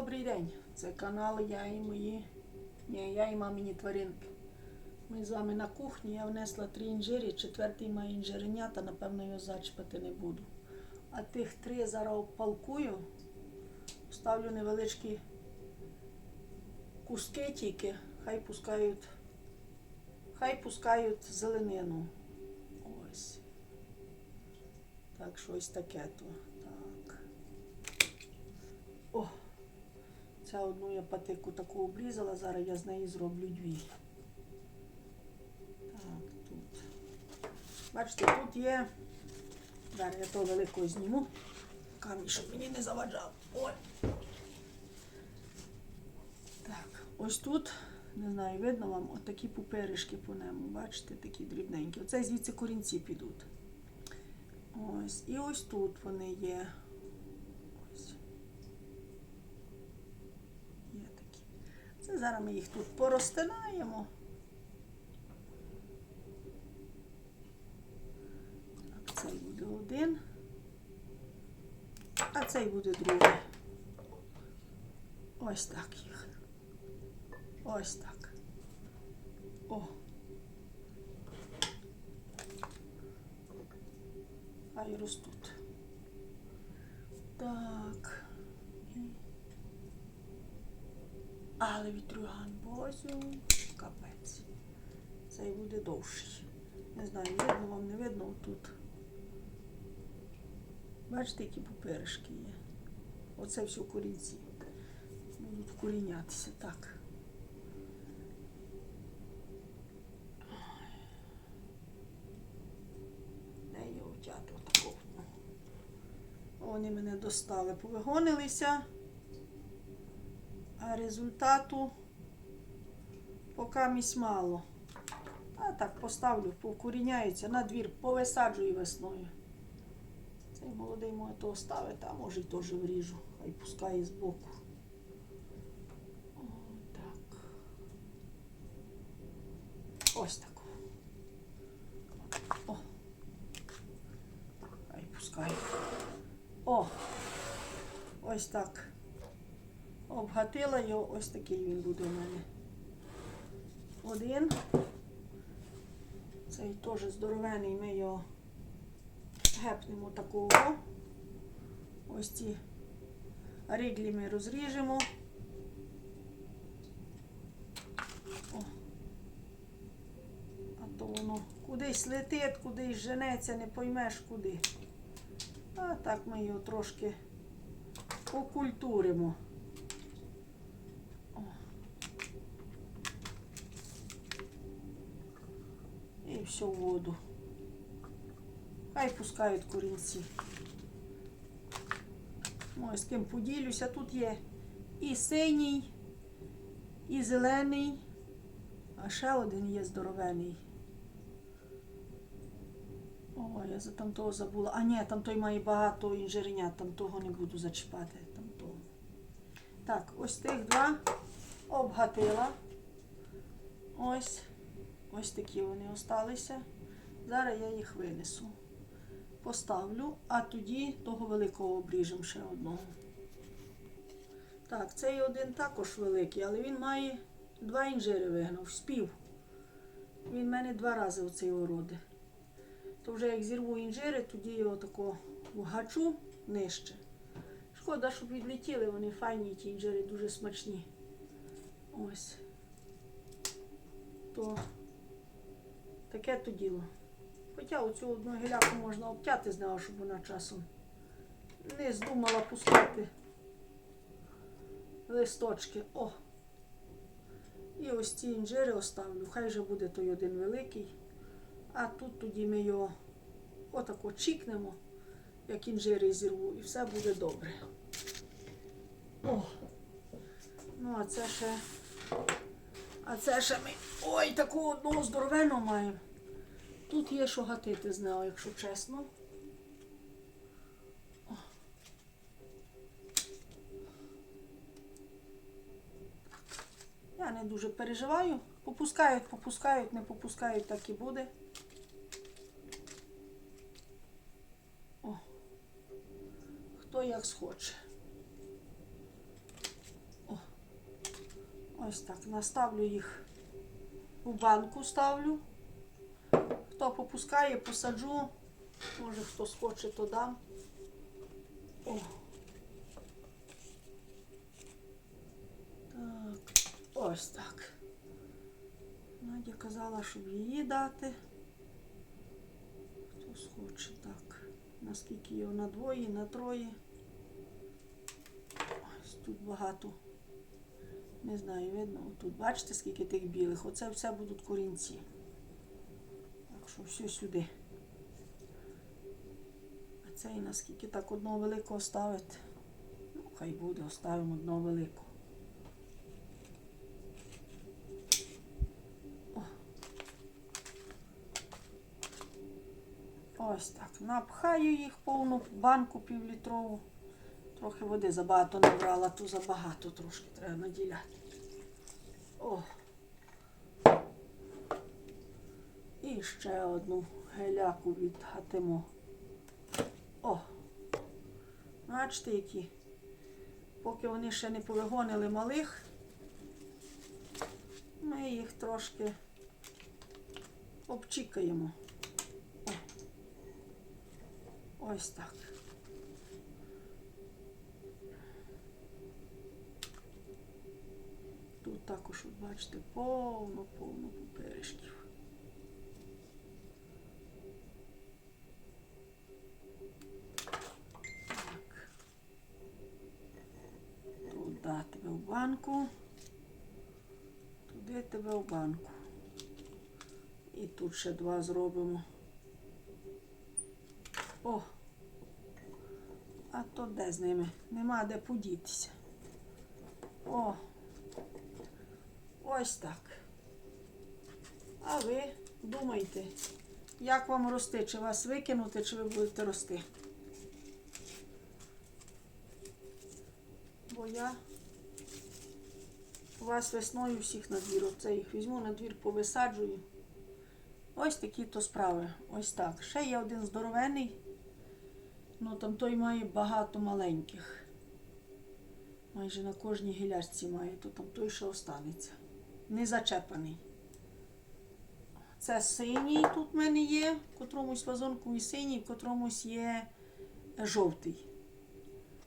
Добрий день. Це канал Я і мої. Ні, я і мамині тваринки. Ми з вами на кухні. Я внесла три інжирі, четвертий має інжиренята, напевно, його зачіпати не буду. А тих три зараз обпалкую, ставлю невеличкі куски тільки, хай пускають, хай пускають зеленину. Ось. Так, щось таке то. Так. О! Ця одну я патику таку обрізала, зараз я з неї зроблю дві. Так, тут. Бачите, тут є. Зараз я того великого зніму. Камінь, щоб мені не заваджав. Ой. Так, ось тут, не знаю, видно вам, от такі пуперишки по нему. Бачите, такі дрібненькі. Оце звідси корінці підуть. Ось. І ось тут вони є. Ось. Є такі. Зараз ми їх тут порозтинаємо. Так, цей буде один. А цей буде другий. Ось так їх. Ось так. О. Хай ростуть. Так. Але вітрюган бозю, капець. Цей буде довший. Не знаю, видно вам, не видно тут. Бачите, які пупиришки є. Оце все корінці. Будуть вкорінятися так. Де його взяти отакого? Вони мене достали, повигонилися результату поки місь мало. А так поставлю, повкоріняються, на двір повисаджую весною. Цей молодий може то оставити, а може й теж вріжу, хай пускає збоку. О, так. Ось так. О. Хай пускає. О! Ось так. Обгатила його, ось такий він буде у мене. Один. Цей теж здоровений, ми його гепнемо такого. Ось ці ріглі ми розріжемо. О. А то воно кудись летить, кудись женеться, не поймеш куди. А так ми його трошки окультуримо. І все в воду. Хай пускають корінці. Ой, з ким поділюся. Тут є і синій, і зелений, а ще один є здоровений. О, я за там того забула. А ні, там той має багато інжиренят, там того не буду зачіпати. Там того. Так, ось тих два обгатила. Ось. Ось такі вони осталися. Зараз я їх винесу. Поставлю, а тоді того великого обріжемо ще одного. Так, цей один також великий, але він має два інжири вигнав, спів. Він в мене два рази оцей ороди. То вже як зірву інжири, тоді його тако вгачу нижче. Шкода, щоб відлетіли, вони файні, ті інжири дуже смачні. Ось. То Таке то діло. Хоча оцю одну гіляку можна обтяти з нього, щоб вона часом не здумала пускати листочки. О! І ось ці інжири оставлю. Хай вже буде той один великий. А тут тоді ми його отако чікнемо, як інжири зірву, і все буде добре. О! Ну, а це ще. А це ще ми. Ой, таку одну здоровену маємо. Тут є що гатити з нею, якщо чесно. Я не дуже переживаю. Попускають, попускають, не попускають, так і буде. О. Хто як схоче. Ось так. Наставлю їх у банку ставлю. Хто попускає, посаджу. Може хто схоче, то дам. О. Так, ось так. Надя казала, щоб її дати. Хто схоче так. Наскільки його на двоє, на троє. Ось тут багато. Не знаю, видно. Тут бачите, скільки тих білих. Оце все будуть корінці. Так що все сюди. А це і наскільки так одного великого ставити. Ну, хай буде, оставимо одного великого. Ось так. Напхаю їх повну банку півлітрову. Трохи води забагато набрала, то забагато трошки треба наділяти. О. І ще одну геляку відгатимо. О. Бачите, які. Поки вони ще не повигонили малих, ми їх трошки обчікаємо. О. Ось так. Тут також, бачите, повно-повно паперишків. Туди тебе в банку. Туди тебе в банку. І тут ще два зробимо. О! А то де з ними? Нема де подітися. О! Ось так. А ви думайте, як вам рости, чи вас викинути, чи ви будете рости. Бо я вас весною всіх на двір. Оце їх візьму на двір, повисаджую. Ось такі то справи. Ось так. Ще є один здоровений, ну там той має багато маленьких. Майже на кожній гілячці має, то там той ще останеться не зачепаний. Це синій тут в мене є, в котромусь вазонкові синій, в котромусь є жовтий.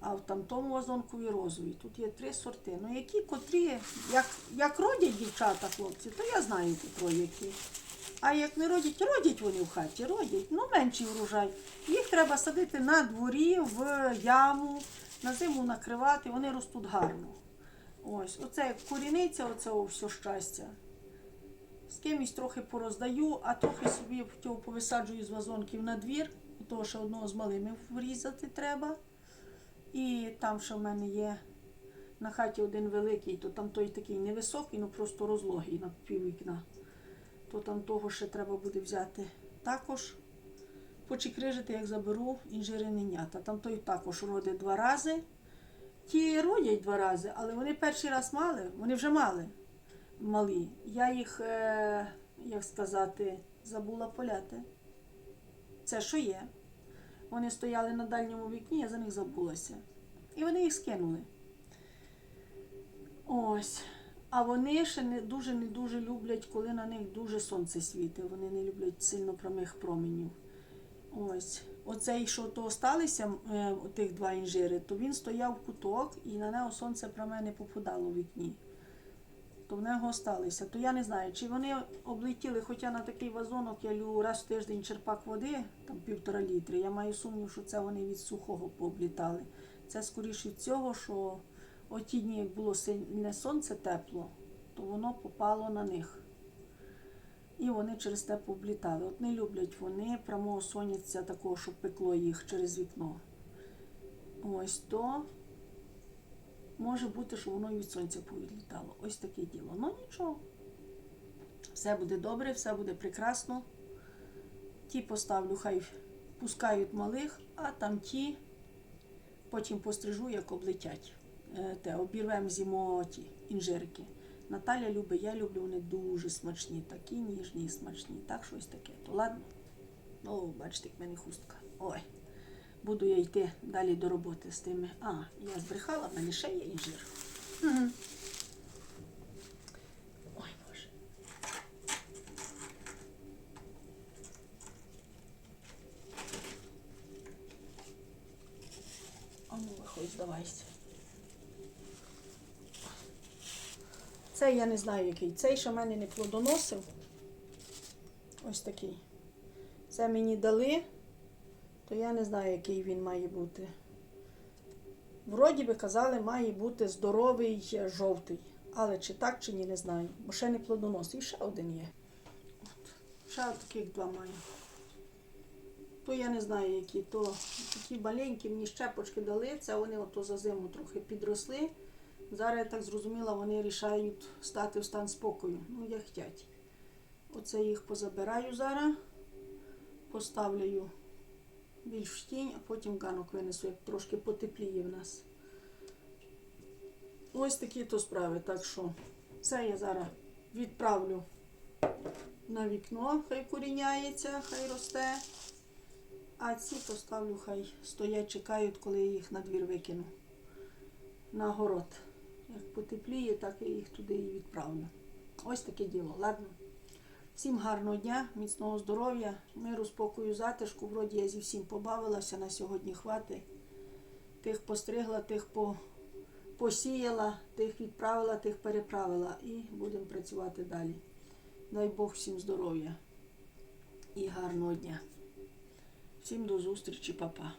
А в тамтому вазонкові розовий. Тут є три сорти. Ну які котрі, як, як родять дівчата, хлопці, то я знаю котро які. А як не родять, родять вони в хаті, родять. Ну, менший врожай. Їх треба садити на дворі, в яму, на зиму накривати, вони ростуть гарно. Ось, оце як коріниця, оце все щастя. З кимось трохи пороздаю, а трохи собі повисаджую з вазонків на двір, того ще одного з малими врізати треба. І там ще в мене є на хаті один великий, то там той такий невисокий, ну просто розлогий на пів вікна. То там того ще треба буде взяти також. Почекрижити, як заберу інжирененята. Там той також родить два рази. Ті родять два рази, але вони перший раз мали, вони вже мали малі. Я їх, е, як сказати, забула поляти. Це що є? Вони стояли на дальньому вікні, я за них забулася. І вони їх скинули. Ось. А вони ще не дуже не дуже люблять, коли на них дуже сонце світить. Вони не люблять сильно прямих променів. Ось. Оцей, що то осталися, е, тих два інжири, то він стояв в куток і на нього сонце пряме не попадало в вікні. То в нього осталися. То я не знаю, чи вони облетіли, хоча на такий вазонок я лю раз в тиждень черпак води, там півтора літри. Я маю сумнів, що це вони від сухого пооблітали. Це скоріше від цього, що оті дні, як було сильне сонце тепло, то воно попало на них. І вони через те пооблітали. От не люблять вони прямого сонця такого, щоб пекло їх через вікно. Ось то може бути, що воно від сонця повідлітало. Ось таке діло. Ну нічого. Все буде добре, все буде прекрасно. Ті поставлю, хай пускають малих, а там ті потім пострижу, як облетять. Е, Те, обірвемо зімо ті інжирки. Наталя любить, я люблю, вони дуже смачні, такі ніжні і смачні. Так, щось таке. То ладно. О, бачите, як в мене хустка. Ой. Буду я йти далі до роботи з тими. А, я збрехала, в мене ще є інжир. Угу. Цей я не знаю який. Цей в мене не плодоносив. Ось такий. Це мені дали, то я не знаю, який він має бути. Вроді би казали, має бути здоровий жовтий. Але чи так, чи ні, не знаю. Бо ще не плодоносив. Ще один є. От. Ще таких два маю. То я не знаю, які. То такі маленькі мені щепочки дали. Це вони ото за зиму трохи підросли. Зараз я так зрозуміла, вони рішають стати в стан спокою. Ну, як хотять. Оце їх позабираю зараз, поставлю більш в тінь, а потім ганок винесу, як трошки потепліє в нас. Ось такі то справи. Так що це я зараз відправлю на вікно, хай коріняється, хай росте. А ці поставлю, хай стоять, чекають, коли я їх на двір викину. На город. Як потепліє, так я їх туди і відправлю. Ось таке діло. Ладно. Всім гарного дня, міцного здоров'я, миру, спокою, затишку. Вроді я зі всім побавилася на сьогодні хвати. Тих постригла, тих по, посіяла, тих відправила, тих переправила. І будемо працювати далі. Дай Бог всім здоров'я і гарного дня. Всім до зустрічі, папа.